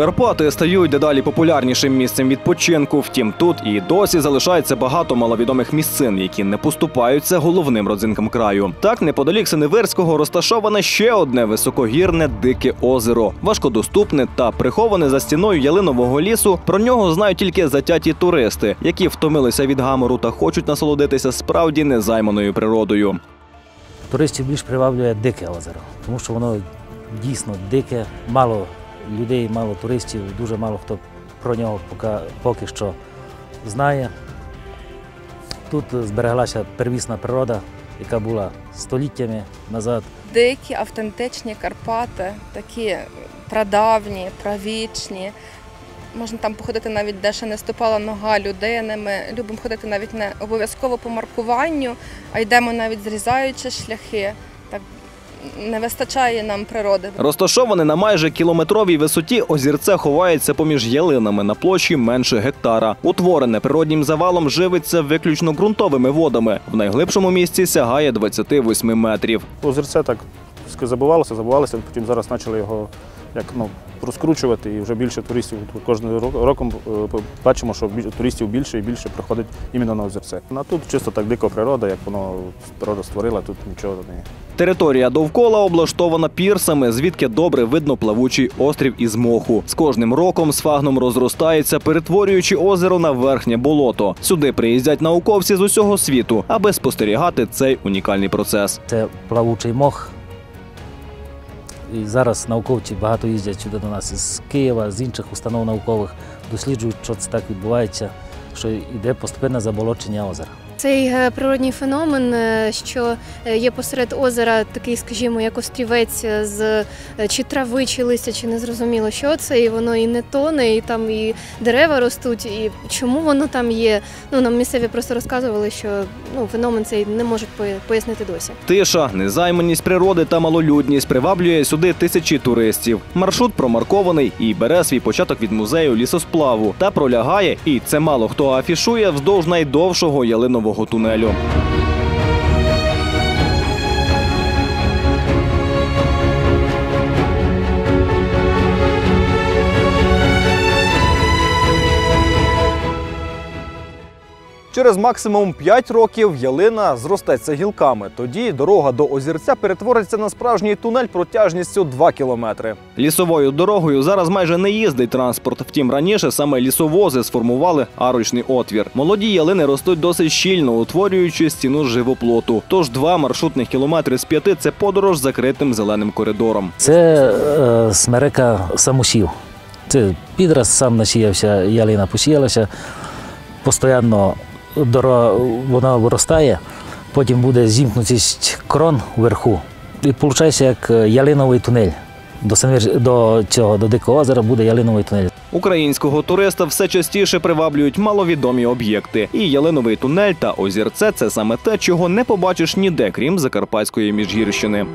Карпати стають дедалі популярнішим місцем відпочинку. Втім, тут і досі залишається багато маловідомих місцин, які не поступаються головним родзинкам краю. Так, неподалік Синеверського розташоване ще одне високогірне дике озеро, важкодоступне та приховане за стіною ялинового лісу. Про нього знають тільки затяті туристи, які втомилися від гамору та хочуть насолодитися справді незайманою природою. Туристів більш приваблює дике озеро, тому що воно дійсно дике, мало людей, мало туристів, дуже мало хто про нього поки, що знає. Тут збереглася первісна природа, яка була століттями назад. дикі, автентичні Карпати, такі прадавні, правічні. Можна там походити навіть де ще не ступала нога людини. Ми любимо ходити навіть не обов'язково по маркуванню, а йдемо навіть зрізаючи шляхи. Не вистачає нам природи. Розташоване на майже кілометровій висоті, озірце ховається поміж ялинами на площі менше гектара. Утворене природнім завалом живиться виключно ґрунтовими водами. В найглибшому місці сягає 28 метрів. Озерце так забувалося, забувалося, потім зараз почали його як, ну, розкручувати і вже більше туристів кожним ро- роком е, бачимо, що туристів більше і більше приходить іменно на озерце. А тут чисто так дико природа, як воно природа створила, тут нічого не. Територія довкола облаштована пірсами, звідки добре видно плавучий острів із моху. З кожним роком сфагном розростається, перетворюючи озеро на верхнє болото. Сюди приїздять науковці з усього світу, аби спостерігати цей унікальний процес. Це плавучий мох. І зараз науковці багато їздять сюди до нас із Києва, з інших установ наукових, досліджують, що це так відбувається, що йде постепенне заболочення озера. Цей е, природній феномен, е, що е, є посеред озера, такий, скажімо, як острівець з чи трави, чи листя, чи не зрозуміло, що це, і воно і не тоне, і там і дерева ростуть, і чому воно там є. Ну нам місцеві просто розказували, що ну феномен цей не можуть пояснити досі. Тиша, незайманість природи та малолюдність приваблює сюди тисячі туристів. Маршрут промаркований і бере свій початок від музею лісосплаву та пролягає, і це мало хто афішує вздовж найдовшого ялинового тунелю. Через максимум 5 років ялина зростеться гілками. Тоді дорога до озірця перетвориться на справжній тунель протяжністю 2 кілометри. Лісовою дорогою зараз майже не їздить транспорт. Втім, раніше саме лісовози сформували арочний отвір. Молоді ялини ростуть досить щільно, утворюючи стіну живоплоту. Тож два маршрутних кілометри з п'яти це подорож закритим зеленим коридором. Це е, смерека самосів. Це підраз сам насіявся, ялина посіялася. Постійно дорога, вона виростає, потім буде зімкнутість крон вверху. І виходить, як ялиновий тунель. До, до цього до Дикого озера буде ялиновий тунель. Українського туриста все частіше приваблюють маловідомі об'єкти. І ялиновий тунель та озірце це саме те, чого не побачиш ніде, крім Закарпатської міжгірщини.